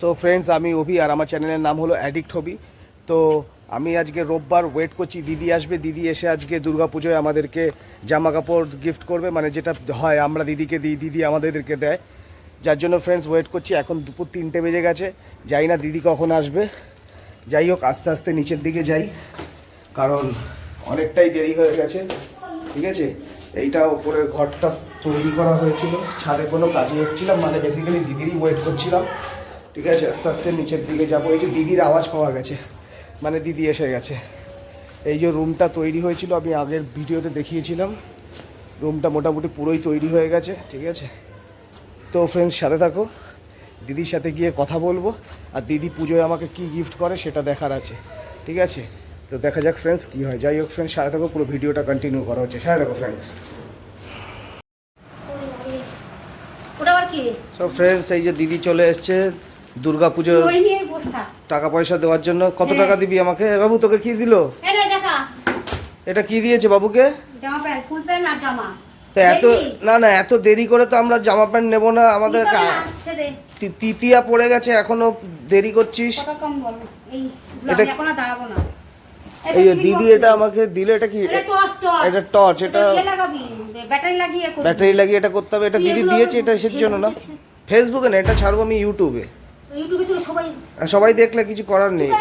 So friends আমি অভি আর আমার চ্যানেলের নাম হলো অ্যাডিক্ট হবি তো আমি আজকে রোববার ওয়েট করছি, দিদি আসবে, দিদি এসে আজকে দুর্গাপুজোয় আমাদেরকে জামা কাপড় গিফট করবে মানে যেটা হয়, আমরা দিদিকে দিই, দিদি আমাদেরকে দেয়। যার জন্য ফ্রেন্ডস ওয়েট করছি, এখন দুপুর তিনটে বেজে গেছে যাই না দিদি কখন আসবে। যাই হোক, আস্তে আস্তে নিচের দিকে যাই, কারণ অনেকটাই দেরি হয়ে গেছে, ঠিক আছে? এইটা ওপরের ঘরটা তৈরি করা হয়েছিল, ছাদে কোনো কাজে এসেছিলাম মানে বেসিক্যালি দিদিরই ওয়েট করছিলাম। ঠিক আছে আস্তে আস্তে নিচের দিকে যাব। এই যে দিদির আওয়াজ পাওয়া গেছে মানে দিদি এসে গেছে। এই যে রুমটা তৈরি হয়েছিল আমি আগের ভিডিওতে দেখিয়েছিলাম। রুমটা মোটামুটি পুরোই তৈরি হয়ে গেছে ঠিক আছে? তো ফ্রেন্ডস সাথে থাকো। দিদির সাথে গিয়ে কথা বলব আর দিদি পুজোয় আমাকে কি গিফট করে সেটা দেখার আছে ঠিক আছে? তো দেখা যাক ফ্রেন্ডস কি হয়। যাই হোক ফ্রেন্ডস সাথে থাকো পুরো ভিডিওটা কন্টিনিউ করা হচ্ছে। সাথে থাকো ফ্রেন্ডস ফ্রেন্ডস এই যে দিদি চলে এসছে দুর্গা থাক। টাকা পয়সা দেওয়ার জন্য কত হ্যাঁ। টাকা দিবি আমাকে? বাবু তোকে কি দিলো? এটা কি দিয়েছে বাবুকে? তা এত না না এত দেরি করে তো আমরা জামা প্যান্ট নেব না। আমাদের তৃতীয়া পড়ে গেছে এখনও দেরি করছিস? এটা- এই দিদি এটা আমাকে দিলে এটা কি? এটা টর্চ এটা এটা ইয়ে ব্যাটারি লাগিয়ে ব্যাটারি এটা করতে হবে এটা দিদি দিয়েছে এটা এসের জন্য না। ফেসবুকে না এটা ছাড়বো আমি ইউটিউবে ইউটিউবে তো সবাই সবাই দেখলে কিছু করার নেই।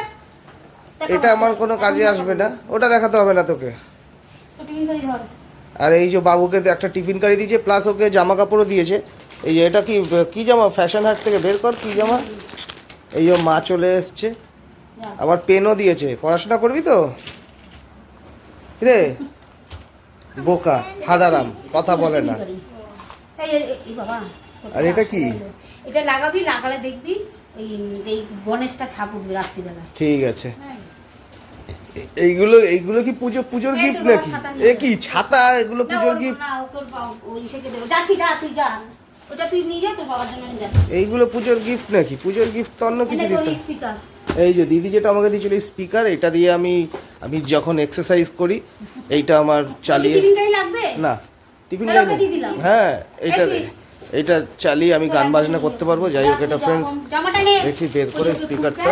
এটা আমার কোনো কাজে আসবে না। ওটা দেখাতে হবে না তোকে। আর এই যে বাবুকে একটা টিফিন কারি দিয়েছে প্লাস ওকে জামা কাপড়ও দিয়েছে। এই যে এটা কি কি জামা? ফ্যাশন হাট থেকে বের কর কি জামা? এই যে মা চলে এসছে। আবার পেনও দিয়েছে। পড়াশোনা করবি তো? রে বোকা হাদারাম কথা বলে না। আর এটা কি? এটা লাগাবি লাগালে দেখবি। ওই এই গণেশটা ছাপ উঠবে রাত্রিবেলা ঠিক আছে হ্যাঁ এইগুলো এইগুলো কি পুজো পুজোর গিফট নাকি এ কি ছাতা এগুলো পুজোর গিফট না, ওকে ওই ইসেকে দেবো। যাচ্ছি, যা, তুই যা। ওটা তুই নিয়ে যা, তোর বাবার জন্য আমি যাচ্ছি। এইগুলো পুজোর গিফট নাকি পুজোর গিফট তো অন্য কিছু দিতে speaker। এই যে দিদি যেটা আমাকে দিয়েছিল স্পিকার এটা দিয়ে আমি আমি যখন এক্সারসাইজ করি এইটা আমার চালিয়ে? না টিফিন লাইনে। হ্যাঁ এটা। এটা চালিয়ে আমি গান বাজনা করতে পারব। যাই হোক, এটা ফ্রেন্ডস দেখি, বের করে স্পিকারটা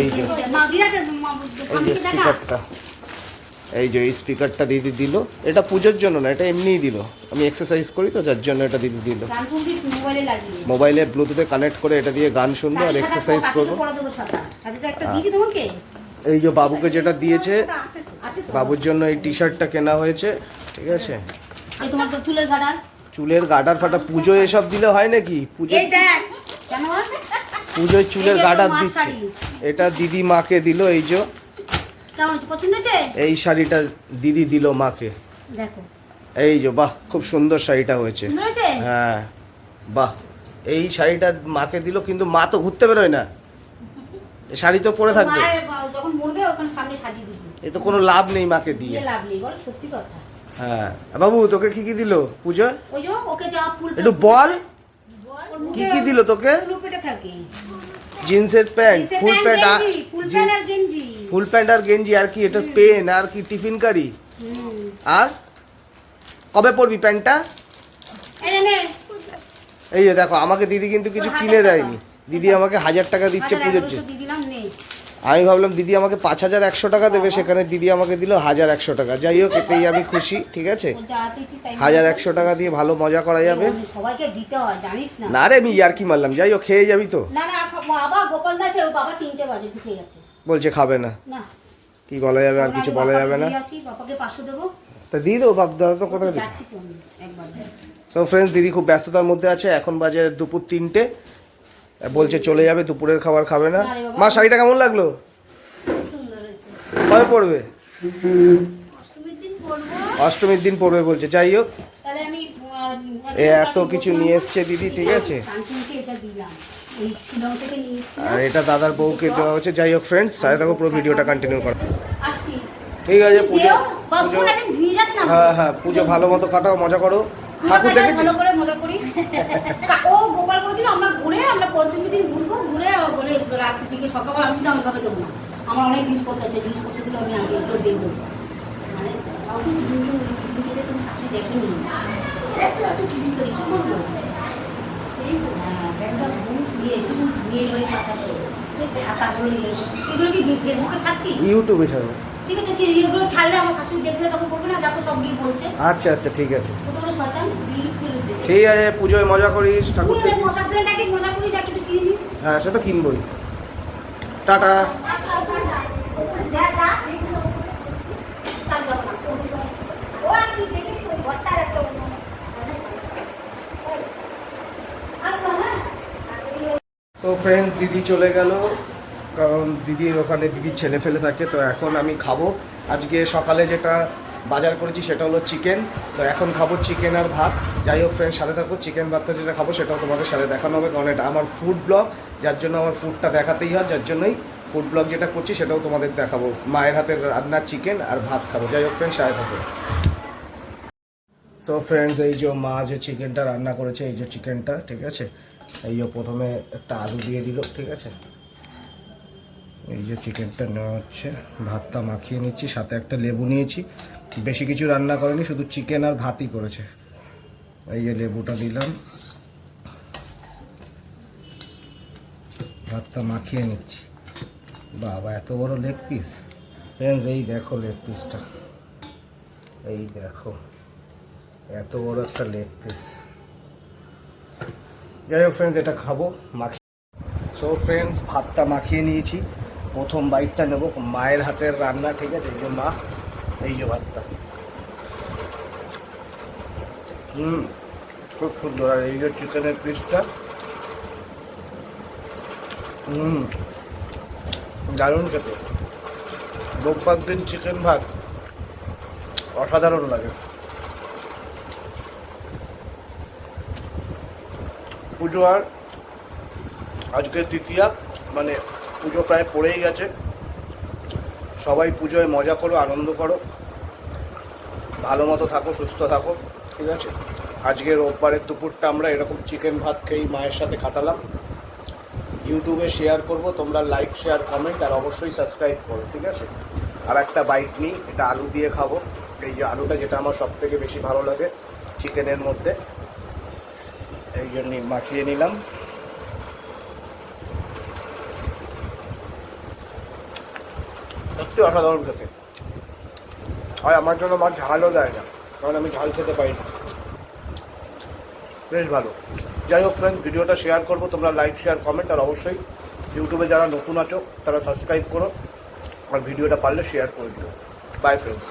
এই যে এই যে স্পিকারটা এই যে, এই স্পিকারটা দিদি দিল। এটা পুজোর জন্য না, এটা এমনিই দিল। আমি এক্সারসাইজ করি তো, যার জন্য এটা দিদি দিল। মোবাইলে ব্লুটুথে কানেক্ট করে এটা দিয়ে গান শুনব আর এক্সারসাইজ করব। তোমাকে। এই যে বাবুকে যেটা দিয়েছে, বাবুর জন্য এই টি শার্টটা কেনা হয়েছে। ঠিক আছে? তোমার চুলের। চুলের গাডার ফাটা পুজো এসব দিলে হয় নাকি? পুজো? পুজোয় চুলের গাডার দিচ্ছে। এটা দিদি মাকে দিল এই যে? এই শাড়িটা দিদি দিল মাকে। এই যে বাহ খুব সুন্দর শাড়িটা হয়েছে। হ্যাঁ বাহ। এই শাড়িটা মাকে দিল কিন্তু মা তো ঘুরতে বেরোয় না। শাড়ি তো পরে থাকবে। এ তো কোনো লাভ নেই মাকে দিয়ে। দিয়ে লাভ নেই বল সত্যি কথা। হ্যাঁ। বাবু তোকে কি কি দিল? পুজো? ওকে যা ফুল একটু বল। কি কি দিল তোকে? জিন্সের প্যান্ট ফুল প্যান্ট, আর গেঞ্জি ফুল প্যান্ট আর গেঞ্জি। আর কি এটা পেন আর কি টিফিন কারি? আর? কবে পরবি প্যান্টটা? এই যে দেখো আমাকে দিদি কিন্তু কিছু কিনে দেয়নি। দিদি আমাকে হাজার টাকা দিচ্ছে পুজোর জন্য। আমি ভাবলাম দিদি আমাকে পাঁচ হাজার একশো টাকা দেবে সেখানে দিদি আমাকে দিল হাজার একশো টাকা। যাই হোক এতেই আমি খুশি ঠিক আছে? হাজার একশো টাকা দিয়ে ভালো মজা করা যাবে। সবাইকে দিতে হয় জানিস না। না রে আমি ইয়ার্কি মারলাম। যাই হোক খেয়ে যাবি তো। না না বাবা গোপাল দাসে বাবা তিনটে বাজে ঢুকে গেছে। বলছে খাবে না। না। কি বলা যাবে আর কিছু বলা যাবে না। বাবাকে পাঁচশো দেবো। তা দিয়ে দেবো বাপ দাদা তো কোথায় তো ফ্রেন্ডস দিদি খুব ব্যস্ততার মধ্যে আছে। এখন বাজে দুপুর তিনটে। বলছে চলে যাবে দুপুরের খাবার খাবে না। মা শাড়িটা কেমন লাগল? কবে পড়বে অষ্টমীর দিন পড়বে বলছে। যাই হোক এত কিছু নিয়ে এসছে দিদি ঠিক আছে? আর এটা দাদার বউকে দেওয়া হচ্ছে যাই হোক ফ্রেন্ডস সাথে থাকো পুরো ভিডিওটা কন্টিনিউ করো। ঠিক আছে পুজো হ্যাঁ হ্যাঁ পুজো ভালো মতো কাটাও মজা করো। দেখেছিস? ভালো করে মজা করি। ও গোপাল বলছিল আমরা ঘুরে আমরা পঞ্চমী দিন ঘুরবো ঘুরে বলে রাত্রি থেকে সকালবেলা আমি শুধু ভাবে দেবো না। আমার অনেক জিনিসপত্র আছে জিনিসপত্রগুলো আমি আগে এগুলো দেবো। মানে কাউকে তুমি শাশুড়ি দেখেনি। এত এত টিফিন করি কি করব হ্যাঁ ব্যাগটা বহুত করে। পাচা করে ছাতাগুলো ইয়ে এগুলো কি ফেসবুকে ছাড়ছিস? ইউটিউবে ছাড়বো ঠিক আছে ছাড়লে আমার শাশুড়ি দেখলে তখন করবে না দেখো সব বিল বলছে। আচ্ছা আচ্ছা ঠিক আছে। ঠিক আছে পুজোয় মজা করিস ঠাকুর হ্যাঁ সে তো কিনবই। টাটা। তো ফ্রেন্ড দিদি চলে গেল কারণ দিদির ওখানে দিদির ছেলে ফেলে থাকে তো এখন আমি খাব। আজকে সকালে যেটা বাজার করেছি, সেটা হলো চিকেন তো এখন খাব চিকেন আর ভাত। যাই হোক ফ্রেন্ডস সাথে থাকব চিকেন ভাতটা যেটা খাব, সেটাও তোমাদের সাথে দেখানো হবে, কারণ এটা আমার ফুড ব্লগ যার জন্য আমার ফুডটা দেখাতেই হয়, যার জন্যই ফুড ব্লগ যেটা করছি, সেটাও তোমাদের দেখাবো। মায়ের হাতের রান্নার চিকেন আর ভাত খাব। যাই হোক ফ্রেন্ড সাথে থাকো। সো ফ্রেন্ডস এই যে মা যে চিকেনটা রান্না করেছে, এই যে চিকেনটা ঠিক আছে? এই যে প্রথমে একটা আলু দিয়ে দিল, ঠিক আছে? এই যে চিকেনটা নেওয়া হচ্ছে। ভাতটা মাখিয়ে নিচ্ছি, সাথে একটা লেবু নিয়েছি। বেশি কিছু রান্না করেনি, শুধু চিকেন আর ভাতই করেছে। এই যে লেবুটা দিলাম। ভাতটা মাখিয়ে নিচ্ছি। বাবা, এত বড় লেগ পিস ফ্রেন্ডস এই দেখো লেগ পিসটা এই দেখো, এত বড় একটা লেগ পিস যাই হোক ফ্রেন্ডস এটা খাব মাখিয়ে সো ফ্রেন্ডস ভাতটা মাখিয়ে নিয়েছি। প্রথম বাইটটা নেব। মায়ের হাতের রান্না, ঠিক আছে? যে মা এই যে ভাতটা। হুম, খুব সুন্দর। আর এই যে চিকেনের পিসটা হুম, দারুণ খেতে। রোববার দিন চিকেন ভাত অসাধারণ লাগে। পুজো আর আজকে তৃতীয়া মানে পুজো প্রায় পড়েই গেছে। সবাই পুজোয় মজা করো, আনন্দ করো। ভালো মতো থাকো, সুস্থ থাকো। ঠিক আছে? আজকে রোববারের দুপুরটা আমরা এরকম চিকেন ভাত খেয়েই মায়ের সাথে কাটালাম। ইউটিউবে শেয়ার করব, তোমরা লাইক শেয়ার কমেন্ট আর অবশ্যই সাবস্ক্রাইব করো, ঠিক আছে? আর একটা বাইট নিই, এটা আলু দিয়ে খাব। এই যে আলুটা যেটা আমার সব থেকে বেশি ভালো লাগে চিকেনের মধ্যে। এই জন্য মাখিয়ে নিলাম। সত্যি অসাধারণ খেতে। আর আমার জন্য মা ঝালও দেয় না, কারণ আমি ঝাল খেতে পারি না। বেশ ভালো। যাই হোক ফ্রেন্ড ভিডিওটা শেয়ার করব, তোমরা লাইক শেয়ার কমেন্ট আর অবশ্যই ইউটিউবে যারা নতুন আছো, তারা সাবস্ক্রাইব করো, আর ভিডিওটা পারলে শেয়ার করে দিও। By friends